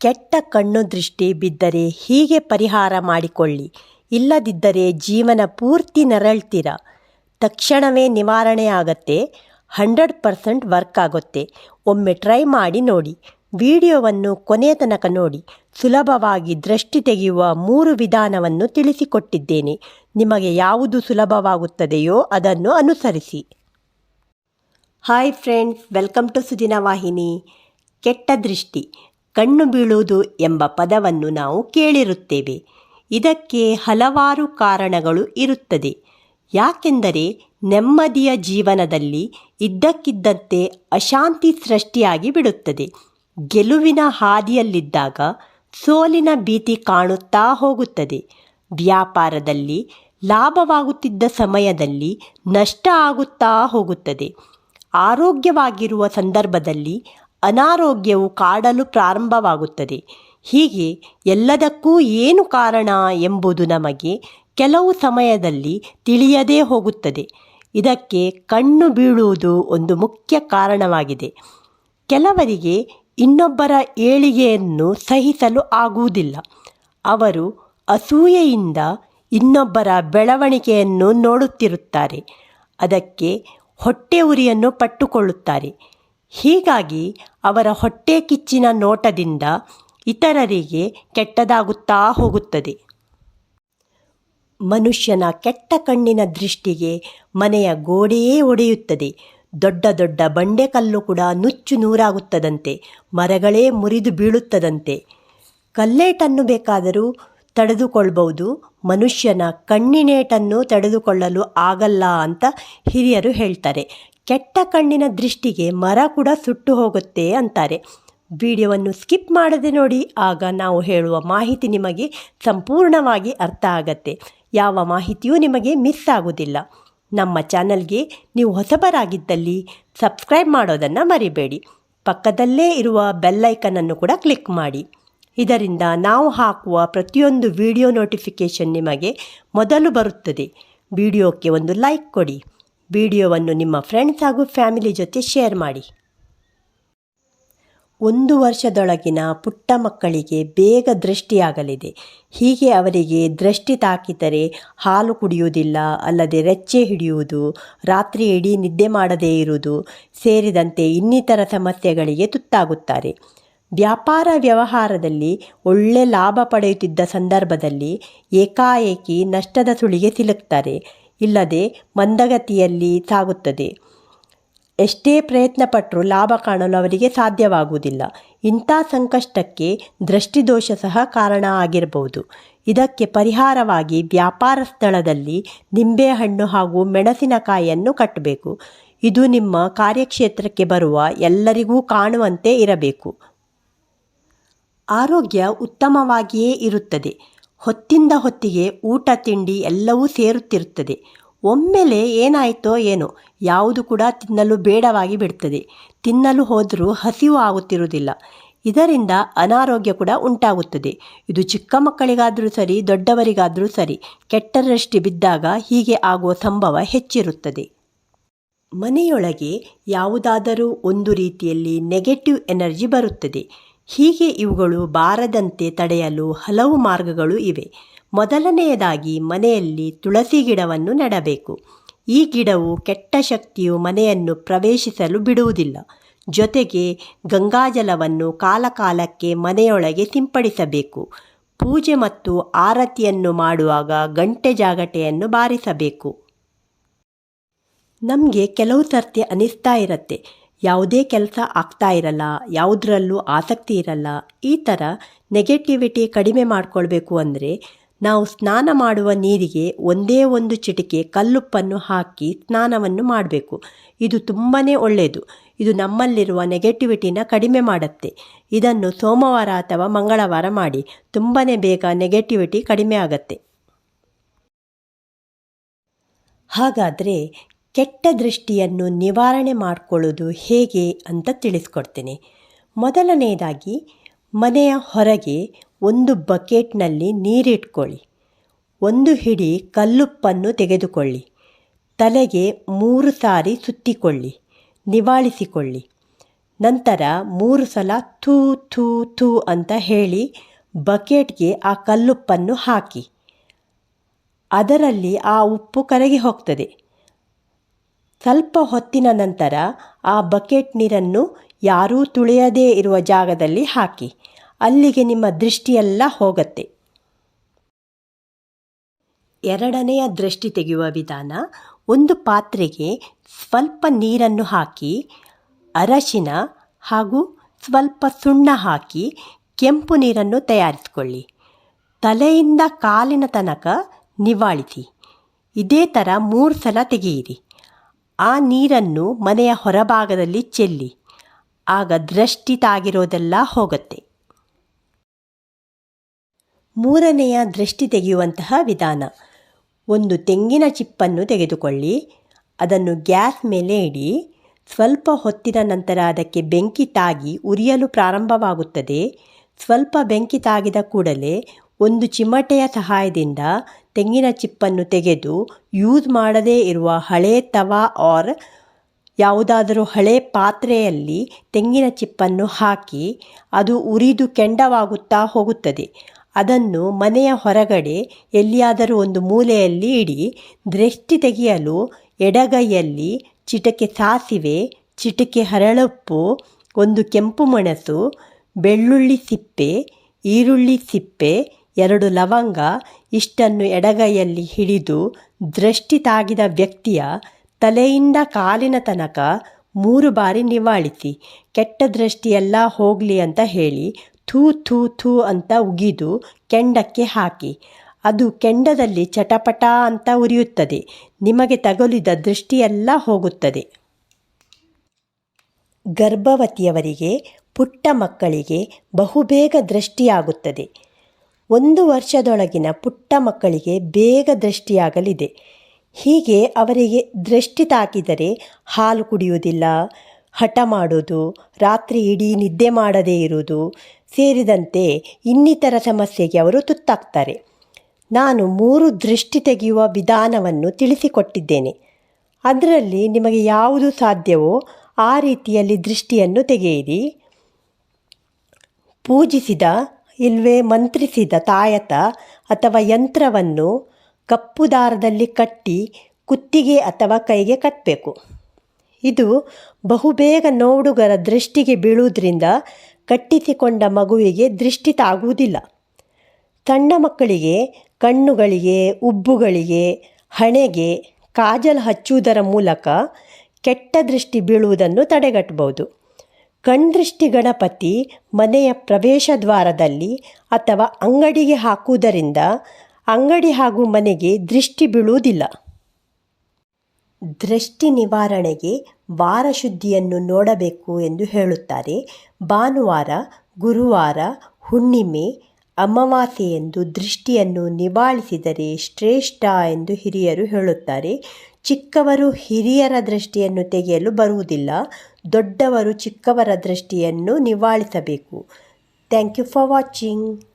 ಕೆಟ್ಟ ಕಣ್ಣು ದೃಷ್ಟಿ ಬಿದ್ದರೆ ಹೀಗೆ ಪರಿಹಾರ ಮಾಡಿಕೊಳ್ಳಿ. ಇಲ್ಲದಿದ್ದರೆ ಜೀವನ ಪೂರ್ತಿ ನರಳ್ತೀರ. ತಕ್ಷಣವೇ ನಿವಾರಣೆ ಆಗತ್ತೆ. ಹಂಡ್ರೆಡ್ ಪರ್ಸೆಂಟ್ ವರ್ಕ್ ಆಗುತ್ತೆ. ಒಮ್ಮೆ ಟ್ರೈ ಮಾಡಿ ನೋಡಿ. ವಿಡಿಯೋವನ್ನು ಕೊನೆಯ ತನಕ ನೋಡಿ. ಸುಲಭವಾಗಿ ದೃಷ್ಟಿ ತೆಗೆಯುವ ಮೂರು ವಿಧಾನವನ್ನು ತಿಳಿಸಿಕೊಟ್ಟಿದ್ದೇನೆ. ನಿಮಗೆ ಯಾವುದು ಸುಲಭವಾಗುತ್ತದೆಯೋ ಅದನ್ನು ಅನುಸರಿಸಿ. Hi friends, welcome to Sudina ವಾಹಿನಿ. ಕೆಟ್ಟ ದೃಷ್ಟಿ. ಕಣ್ಣು ಬೀಳುವುದು ಎಂಬ ಪದವನ್ನು ನಾವು ಕೇಳಿರುತ್ತೇವೆ. ಇದಕ್ಕೆ ಹಲವಾರು ಕಾರಣಗಳು ಇರುತ್ತದೆ. ಯಾಕೆಂದರೆ ನೆಮ್ಮದಿಯ ಜೀವನದಲ್ಲಿ ಇದ್ದಕ್ಕಿದ್ದಂತೆ ಅಶಾಂತಿ ಸೃಷ್ಟಿಯಾಗಿ ಬಿಡುತ್ತದೆ. ಗೆಲುವಿನ ಹಾದಿಯಲ್ಲಿದ್ದಾಗ ಸೋಲಿನ ಭೀತಿ ಕಾಣುತ್ತಾ ಹೋಗುತ್ತದೆ. ವ್ಯಾಪಾರದಲ್ಲಿ ಲಾಭವಾಗುತ್ತಿದ್ದ ಸಮಯದಲ್ಲಿ ನಷ್ಟ ಆಗುತ್ತಾ ಹೋಗುತ್ತದೆ. ಆರೋಗ್ಯವಾಗಿರುವ ಸಂದರ್ಭದಲ್ಲಿ ಅನಾರೋಗ್ಯವು ಕಾಡಲು ಪ್ರಾರಂಭವಾಗುತ್ತದೆ. ಹೀಗೆ ಎಲ್ಲದಕ್ಕೂ ಏನು ಕಾರಣ ಎಂಬುದು ನಮಗೆ ಕೆಲವು ಸಮಯದಲ್ಲಿ ತಿಳಿಯದೇ ಹೋಗುತ್ತದೆ. ಇದಕ್ಕೆ ಕಣ್ಣು ಬೀಳುವುದು ಒಂದು ಮುಖ್ಯ ಕಾರಣವಾಗಿದೆ. ಕೆಲವರಿಗೆ ಇನ್ನೊಬ್ಬರ ಏಳಿಗೆಯನ್ನು ಸಹಿಸಲು ಆಗುವುದಿಲ್ಲ. ಅವರು ಅಸೂಯೆಯಿಂದ ಇನ್ನೊಬ್ಬರ ಬೆಳವಣಿಗೆಯನ್ನು ನೋಡುತ್ತಿರುತ್ತಾರೆ. ಅದಕ್ಕೆ ಹೊಟ್ಟೆ ಉರಿಯನ್ನು ಪಟ್ಟುಕೊಳ್ಳುತ್ತಾರೆ. ಹೀಗಾಗಿ ಅವರ ಹೊಟ್ಟೆ ಕಿಚ್ಚಿನ ನೋಟದಿಂದ ಇತರರಿಗೆ ಕೆಟ್ಟದಾಗುತ್ತಾ ಹೋಗುತ್ತದೆ. ಮನುಷ್ಯನ ಕೆಟ್ಟ ಕಣ್ಣಿನ ದೃಷ್ಟಿಗೆ ಮನೆಯ ಗೋಡೆಯೇ ಒಡೆಯುತ್ತದೆ. ದೊಡ್ಡ ದೊಡ್ಡ ಬಂಡೆಕಲ್ಲು ಕೂಡ ನುಚ್ಚು ನೂರಾಗುತ್ತದಂತೆ, ಮರಗಳೇ ಮುರಿದು ಬೀಳುತ್ತದಂತೆ. ಕಲ್ಲೇಟನ್ನು ಬೇಕಾದರೂ ತಡೆದುಕೊಳ್ಬಹುದು, ಮನುಷ್ಯನ ಕಣ್ಣಿನೇಟನ್ನು ತಡೆದುಕೊಳ್ಳಲು ಆಗಲ್ಲ ಅಂತ ಹಿರಿಯರು ಹೇಳ್ತಾರೆ. ಕೆಟ್ಟ ಕಣ್ಣಿನ ದೃಷ್ಟಿಗೆ ಮರ ಕೂಡ ಸುಟ್ಟು ಹೋಗುತ್ತೆ ಅಂತಾರೆ. ವಿಡಿಯೋವನ್ನು ಸ್ಕಿಪ್ ಮಾಡದೆ ನೋಡಿ, ಆಗ ನಾವು ಹೇಳುವ ಮಾಹಿತಿ ನಿಮಗೆ ಸಂಪೂರ್ಣವಾಗಿ ಅರ್ಥ ಆಗತ್ತೆ. ಯಾವ ಮಾಹಿತಿಯೂ ನಿಮಗೆ ಮಿಸ್ ಆಗುವುದಿಲ್ಲ. ನಮ್ಮ ಚಾನಲ್ಗೆ ನೀವು ಹೊಸಬರಾಗಿದ್ದಲ್ಲಿ ಸಬ್ಸ್ಕ್ರೈಬ್ ಮಾಡೋದನ್ನು ಮರಿಬೇಡಿ. ಪಕ್ಕದಲ್ಲೇ ಇರುವ ಬೆಲ್ಲೈಕನನ್ನು ಕೂಡ ಕ್ಲಿಕ್ ಮಾಡಿ. ಇದರಿಂದ ನಾವು ಹಾಕುವ ಪ್ರತಿಯೊಂದು ವಿಡಿಯೋ ನೋಟಿಫಿಕೇಷನ್ ನಿಮಗೆ ಮೊದಲು ಬರುತ್ತದೆ. ವಿಡಿಯೋಕ್ಕೆ ಒಂದು ಲೈಕ್ ಕೊಡಿ. ವಿಡಿಯೋವನ್ನು ನಿಮ್ಮ ಫ್ರೆಂಡ್ಸ್ ಹಾಗೂ ಫ್ಯಾಮಿಲಿ ಜೊತೆ ಶೇರ್ ಮಾಡಿ. ಒಂದು ವರ್ಷದೊಳಗಿನ ಪುಟ್ಟ ಮಕ್ಕಳಿಗೆ ಬೇಗ ದೃಷ್ಟಿಯಾಗಲಿದೆ. ಹೀಗೆ ಅವರಿಗೆ ದೃಷ್ಟಿ ತಾಕಿದರೆ ಹಾಲು ಕುಡಿಯುವುದಿಲ್ಲ, ಅಲ್ಲದೆ ರೆಚ್ಚೆ ಹಿಡಿಯುವುದು, ರಾತ್ರಿ ಇಡೀ ನಿದ್ದೆ ಮಾಡದೇ ಇರುವುದು ಸೇರಿದಂತೆ ಇನ್ನಿತರ ಸಮಸ್ಯೆಗಳಿಗೆ ತುತ್ತಾಗುತ್ತಾರೆ. ವ್ಯಾಪಾರ ವ್ಯವಹಾರದಲ್ಲಿ ಒಳ್ಳೆ ಲಾಭ ಪಡೆಯುತ್ತಿದ್ದ ಸಂದರ್ಭದಲ್ಲಿ ಏಕಾಏಕಿ ನಷ್ಟದ ಸುಳಿಗೆ ಸಿಲುಕ್ತಾರೆ. ಇಲ್ಲದೆ ಮಂದಗತಿಯಲ್ಲಿ ಸಾಗುತ್ತದೆ. ಎಷ್ಟೇ ಪ್ರಯತ್ನ ಪಟ್ಟರೂ ಲಾಭ ಕಾಣಲು ಅವರಿಗೆ ಸಾಧ್ಯವಾಗುವುದಿಲ್ಲ. ಇಂಥ ಸಂಕಷ್ಟಕ್ಕೆ ದೃಷ್ಟಿದೋಷ ಸಹ ಕಾರಣ ಆಗಿರಬಹುದು. ಇದಕ್ಕೆ ಪರಿಹಾರವಾಗಿ ವ್ಯಾಪಾರ ಸ್ಥಳದಲ್ಲಿ ನಿಂಬೆಹಣ್ಣು ಹಾಗೂ ಮೆಣಸಿನಕಾಯಿಯನ್ನು ಕಟ್ಟಬೇಕು. ಇದು ನಿಮ್ಮ ಕಾರ್ಯಕ್ಷೇತ್ರಕ್ಕೆ ಬರುವ ಎಲ್ಲರಿಗೂ ಕಾಣುವಂತೆ ಇರಬೇಕು. ಆರೋಗ್ಯ ಉತ್ತಮವಾಗಿಯೇ ಇರುತ್ತದೆ. ಹೊತ್ತಿಂದ ಹೊತ್ತಿಗೆ ಊಟ, ತಿಂಡಿ ಎಲ್ಲವೂ ಸೇರುತ್ತಿರುತ್ತದೆ. ಒಮ್ಮೆಲೆ ಏನಾಯಿತೋ ಏನೋ, ಯಾವುದು ಕೂಡ ತಿನ್ನಲು ಬೇಡವಾಗಿ ಬಿಡ್ತದೆ. ತಿನ್ನಲು ಹೋದರೂ ಹಸಿವು ಆಗುತ್ತಿರುವುದಿಲ್ಲ. ಇದರಿಂದ ಅನಾರೋಗ್ಯ ಕೂಡ ಉಂಟಾಗುತ್ತದೆ. ಇದು ಚಿಕ್ಕ ಮಕ್ಕಳಿಗಾದರೂ ಸರಿ, ದೊಡ್ಡವರಿಗಾದರೂ ಸರಿ ಕೆಟ್ಟರಷ್ಟು ಬಿದ್ದಾಗ ಹೀಗೆ ಆಗುವ ಸಂಭವ ಹೆಚ್ಚಿರುತ್ತದೆ. ಮನೆಯೊಳಗೆ ಯಾವುದಾದರೂ ಒಂದು ರೀತಿಯಲ್ಲಿ ನೆಗೆಟಿವ್ ಎನರ್ಜಿ ಬರುತ್ತದೆ. ಹೀಗೆ ಇವುಗಳು ಬಾರದಂತೆ ತಡೆಯಲು ಹಲವು ಮಾರ್ಗಗಳು ಇವೆ. ಮೊದಲನೆಯದಾಗಿ ಮನೆಯಲ್ಲಿ ತುಳಸಿ ಗಿಡವನ್ನು ನೆಡಬೇಕು. ಈ ಗಿಡವು ಕೆಟ್ಟ ಶಕ್ತಿಯು ಮನೆಯನ್ನು ಪ್ರವೇಶಿಸಲು ಬಿಡುವುದಿಲ್ಲ. ಜೊತೆಗೆ ಗಂಗಾಜಲವನ್ನು ಕಾಲಕಾಲಕ್ಕೆ ಮನೆಯೊಳಗೆ ಸಿಂಪಡಿಸಬೇಕು. ಪೂಜೆ ಮತ್ತು ಆರತಿಯನ್ನು ಮಾಡುವಾಗ ಗಂಟೆ ಜಾಗಟೆಯನ್ನು ಬಾರಿಸಬೇಕು. ನಮಗೆ ಕೆಲವು ಸರ್ತಿ ಅನಿಸ್ತಾ ಇರತ್ತೆ. ಯಾವುದೇ ಕೆಲಸ ಆಗ್ತಾ ಇರಲ್ಲ, ಯಾವುದರಲ್ಲೂ ಆಸಕ್ತಿ ಇರಲ್ಲ, ಈ ಥರ ನೆಗೆಟಿವಿಟಿ ಕಡಿಮೆ ಮಾಡಿಕೊಳ್ಬೇಕು ಅಂದರೆ ನಾವು ಸ್ನಾನ ಮಾಡುವ ನೀರಿಗೆ ಒಂದೇ ಒಂದು ಚಿಟಿಕೆ ಕಲ್ಲುಪ್ಪನ್ನು ಹಾಕಿ ಸ್ನಾನವನ್ನು ಮಾಡಬೇಕು. ಇದು ತುಂಬಾ ಒಳ್ಳೆಯದು ಇದು ನಮ್ಮಲ್ಲಿರುವ ನೆಗೆಟಿವಿಟಿನ ಕಡಿಮೆ ಮಾಡುತ್ತೆ. ಇದನ್ನು ಸೋಮವಾರ ಅಥವಾ ಮಂಗಳವಾರ ಮಾಡಿ ತುಂಬಾ ಬೇಗ ನೆಗೆಟಿವಿಟಿ ಕಡಿಮೆ ಆಗತ್ತೆ. ಹಾಗಾದರೆ ಕೆಟ್ಟ ದೃಷ್ಟಿಯನ್ನು ನಿವಾರಣೆ ಮಾಡಿಕೊಳ್ಳೋದು ಹೇಗೆ ಅಂತ ತಿಳಿಸ್ಕೊಡ್ತೇನೆ. ಮೊದಲನೆಯದಾಗಿ ಮನೆಯ ಹೊರಗೆ ಒಂದು ಬಕೆಟ್ನಲ್ಲಿ ನೀರಿಟ್ಕೊಳ್ಳಿ. ಒಂದು ಹಿಡಿ ಕಲ್ಲುಪ್ಪನ್ನು ತೆಗೆದುಕೊಳ್ಳಿ. ತಲೆಗೆ ಮೂರು ಸಾರಿ ಸುತ್ತಿಕೊಳ್ಳಿ. ನಿವಾಳಿಸಿಕೊಳ್ಳಿ. ನಂತರ ಮೂರು ಸಲ ಥೂ ಥೂ ಥೂ ಅಂತ ಹೇಳಿ ಬಕೆಟ್ಗೆ ಆ ಕಲ್ಲುಪ್ಪನ್ನು ಹಾಕಿ. ಅದರಲ್ಲಿ ಆ ಉಪ್ಪು ಕರಗಿ ಹೋಗ್ತದೆ. ಸ್ವಲ್ಪ ಹೊತ್ತಿನ ನಂತರ ಆ ಬಕೆಟ್ ನೀರನ್ನು ಯಾರೂ ತುಳಿಯದೇ ಇರುವ ಜಾಗದಲ್ಲಿ ಹಾಕಿ, ಅಲ್ಲಿಗೆ ನಿಮ್ಮ ದೃಷ್ಟಿಯೆಲ್ಲ ಹೋಗತ್ತೆ. ಎರಡನೆಯ ದೃಷ್ಟಿ ತೆಗೆಯುವ ವಿಧಾನ, ಒಂದು ಪಾತ್ರೆಗೆ ಸ್ವಲ್ಪ ನೀರನ್ನು ಹಾಕಿ, ಅರಶಿನ ಹಾಗೂ ಸ್ವಲ್ಪ ಸುಣ್ಣ ಹಾಕಿ ಕೆಂಪು ನೀರನ್ನು ತಯಾರಿಸಿಕೊಳ್ಳಿ. ತಲೆಯಿಂದ ಕಾಲಿನ ತನಕ ನಿವಾಳಿಸಿ. ಇದೇ ಥರ ಮೂರು ಸಲ ತೆಗೆಯಿರಿ. ಆ ನೀರನ್ನು ಮನೆಯ ಹೊರಭಾಗದಲ್ಲಿ ಚೆಲ್ಲಿ, ಆಗ ದೃಷ್ಟಿ ತಾಗಿರೋದೆಲ್ಲ ಹೋಗುತ್ತೆ. ಮೂರನೆಯ ದೃಷ್ಟಿ ತೆಗೆಯುವಂತಹ ವಿಧಾನ, ಒಂದು ತೆಂಗಿನ ಚಿಪ್ಪನ್ನು ತೆಗೆದುಕೊಳ್ಳಿ, ಅದನ್ನು ಗ್ಯಾಸ್ ಮೇಲೆ ಇಡಿ, ಸ್ವಲ್ಪ ಹೊತ್ತಿನ ನಂತರ ಅದಕ್ಕೆ ಬೆಂಕಿ ತಾಗಿ ಉರಿಯಲು ಪ್ರಾರಂಭವಾಗುತ್ತದೆ. ಸ್ವಲ್ಪ ಬೆಂಕಿ ತಾಗಿದ ಕೂಡಲೇ ಒಂದು ಚಿಮಟೆಯ ಸಹಾಯದಿಂದ ತೆಂಗಿನ ಚಿಪ್ಪನ್ನು ತೆಗೆದು ಯೂಸ್ ಮಾಡದೇ ಇರುವ ಹಳೆ ತವಾ ಆರ್ ಯಾವುದಾದರೂ ಹಳೆ ಪಾತ್ರೆಯಲ್ಲಿ ತೆಂಗಿನ ಚಿಪ್ಪನ್ನು ಹಾಕಿ ಅದು ಉರಿದು ಕೆಂಡವಾಗುತ್ತಾ ಹೋಗುತ್ತದೆ. ಅದನ್ನು ಮನೆಯ ಹೊರಗಡೆ ಎಲ್ಲಿಯಾದರೂ ಒಂದು ಮೂಲೆಯಲ್ಲಿ ಇಡಿ, ದೃಷ್ಟಿ ತೆಗೆಯಲು ಎಡಗೈಯಲ್ಲಿ ಚಿಟಕೆ ಸಾಸಿವೆ, ಚಿಟಕೆ ಹರಳುಪ್ಪು, ಒಂದು ಕೆಂಪು ಮೆಣಸು, ಬೆಳ್ಳುಳ್ಳಿ ಸಿಪ್ಪೆ, ಈರುಳ್ಳಿ ಸಿಪ್ಪೆ ಎರಡು ಲವಂಗ ಇಷ್ಟನ್ನು ಎಡಗೈಯಲ್ಲಿ ಹಿಡಿದು ದೃಷ್ಟಿ ತಾಗಿದ ವ್ಯಕ್ತಿಯ ತಲೆಯಿಂದ ಕಾಲಿನ ತನಕ ಮೂರು ಬಾರಿ ನಿವಾಳಿಸಿ, ಕೆಟ್ಟ ದೃಷ್ಟಿಯೆಲ್ಲ ಹೋಗಲಿ ಅಂತ ಹೇಳಿ ಥೂ ಥೂ ಥೂ ಅಂತ ಉಗಿದು ಕೆಂಡಕ್ಕೆ ಹಾಕಿ, ಅದು ಕೆಂಡದಲ್ಲಿ ಚಟಪಟ ಅಂತ ಉರಿಯುತ್ತದೆ, ನಿಮಗೆ ತಗುಲಿದ ದೃಷ್ಟಿಯೆಲ್ಲ ಹೋಗುತ್ತದೆ. ಗರ್ಭವತಿಯವರಿಗೆ, ಪುಟ್ಟ ಮಕ್ಕಳಿಗೆ ಬಹುಬೇಗ ದೃಷ್ಟಿಯಾಗುತ್ತದೆ. ಒಂದು ವರ್ಷದೊಳಗಿನ ಪುಟ್ಟ ಮಕ್ಕಳಿಗೆ ಬೇಗ ದೃಷ್ಟಿಯಾಗಲಿದೆ. ಹೀಗೆ ಅವರಿಗೆ ದೃಷ್ಟಿ ತಾಕಿದರೆ ಹಾಲು ಕುಡಿಯುವುದಿಲ್ಲ, ಹಠ ಮಾಡೋದು ರಾತ್ರಿ ಇಡೀ ನಿದ್ದೆ ಮಾಡದೇ ಇರುವುದು ಸೇರಿದಂತೆ ಇನ್ನಿತರ ಸಮಸ್ಯೆಗೆ ಅವರು ತುತ್ತಾಗ್ತಾರೆ. ನಾನು ಮೂರು ದೃಷ್ಟಿ ತೆಗೆಯುವ ವಿಧಾನವನ್ನು ತಿಳಿಸಿಕೊಟ್ಟಿದ್ದೇನೆ. ಅದರಲ್ಲಿ ನಿಮಗೆ ಯಾವುದು ಸಾಧ್ಯವೋ ಆ ರೀತಿಯಲ್ಲಿ ದೃಷ್ಟಿಯನ್ನು ತೆಗೆಯಿರಿ. ಪೂಜಿಸಿದ ಇಲ್ವೇ ಮಂತ್ರಿಸಿದ ತಾಯತ ಅಥವಾ ಯಂತ್ರವನ್ನು ಕಪ್ಪು ದಾರದಲ್ಲಿ ಕಟ್ಟಿ ಕುತ್ತಿಗೆ ಅಥವಾ ಕೈಗೆ ಕಟ್ಟಬೇಕು ಇದು ಬಹುಬೇಗ ನೋಡುಗರ ದೃಷ್ಟಿಗೆ ಬೀಳುವುದರಿಂದ ಕಟ್ಟಿಸಿಕೊಂಡ ಮಗುವಿಗೆ ದೃಷ್ಟಿ ತಾಗುವುದಿಲ್ಲ. ಸಣ್ಣ ಮಕ್ಕಳಿಗೆ, ಕಣ್ಣುಗಳಿಗೆ, ಉಬ್ಬುಗಳಿಗೆ, ಹಣೆಗೆ ಕಾಜಲ್ ಹಚ್ಚುವುದರ ಮೂಲಕ ಕೆಟ್ಟ ದೃಷ್ಟಿ ಬೀಳುವುದನ್ನು ತಡೆಗಟ್ಟಬಹುದು. ಕಣ್ದೃಷ್ಟಿ ಗಣಪತಿ ಮನೆಯ ಪ್ರವೇಶ ದ್ವಾರದಲ್ಲಿ ಅಥವಾ ಅಂಗಡಿಗೆ ಹಾಕುವುದರಿಂದ ಅಂಗಡಿ ಹಾಗೂ ಮನೆಗೆ ದೃಷ್ಟಿ ಬೀಳುವುದಿಲ್ಲ. ದೃಷ್ಟಿ ನಿವಾರಣೆಗೆ ವಾರ ಶುದ್ಧಿಯನ್ನು ನೋಡಬೇಕು ಎಂದು ಹೇಳುತ್ತಾರೆ. ಭಾನುವಾರ, ಗುರುವಾರ, ಹುಣ್ಣಿಮೆ, ಅಮಾವಾಸ್ಯೆಯೆಂದು ದೃಷ್ಟಿಯನ್ನು ನಿವಾಳಿಸಿದರೆ ಶ್ರೇಷ್ಠ ಎಂದು ಹಿರಿಯರು ಹೇಳುತ್ತಾರೆ. ಚಿಕ್ಕವರು ಹಿರಿಯರ ದೃಷ್ಟಿಯನ್ನು ತೆಗೆಯಲು ಬರುವುದಿಲ್ಲ ದೊಡ್ಡವರು ಚಿಕ್ಕವರ ದೃಷ್ಟಿಯನ್ನು ನಿವಾಳಿಸಬೇಕು. Thank you for watching.